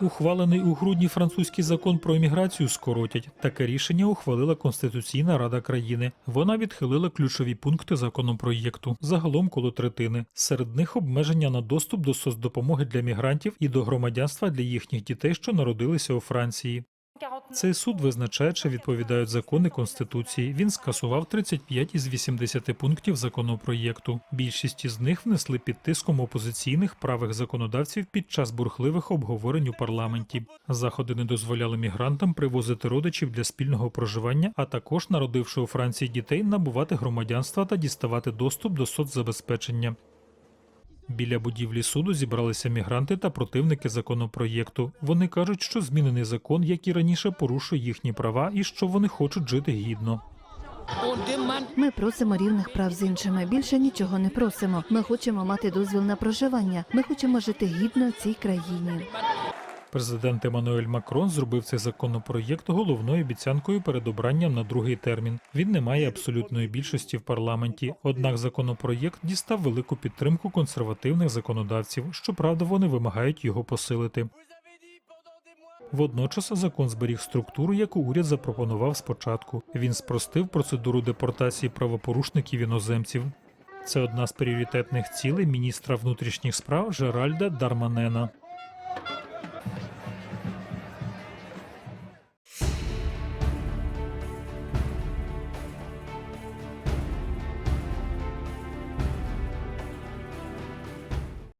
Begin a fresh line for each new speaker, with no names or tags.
Ухвалений у грудні французький закон про імміграцію скоротять. Таке рішення ухвалила Конституційна Рада країни. Вона відхилила ключові пункти законопроєкту, загалом коло третини. Серед них обмеження на доступ до соцдопомоги для мігрантів і до громадянства для їхніх дітей, що народилися у Франції. Цей суд визначає, чи відповідають закони Конституції. Він скасував 35 із 80 пунктів законопроєкту. Більшість із них внесли під тиском опозиційних правих законодавців під час бурхливих обговорень у парламенті. Заходи не дозволяли мігрантам привозити родичів для спільного проживання, а також народивши у Франції дітей, набувати громадянства та діставати доступ до соцзабезпечення. Біля будівлі суду зібралися мігранти та противники законопроєкту. Вони кажуть, що змінений закон, як і раніше, порушує їхні права і що вони хочуть жити гідно.
Ми просимо рівних прав з іншими. Більше нічого не просимо. Ми хочемо мати дозвіл на проживання. Ми хочемо жити гідно в цій країні.
Президент Еммануель Макрон зробив цей законопроєкт головною обіцянкою перед обранням на другий термін. Він не має абсолютної більшості в парламенті. Однак законопроєкт дістав велику підтримку консервативних законодавців. Щоправда, вони вимагають його посилити. Водночас закон зберіг структуру, яку уряд запропонував спочатку. Він спростив процедуру депортації правопорушників іноземців. Це одна з пріоритетних цілей міністра внутрішніх справ Жеральда Дарманена.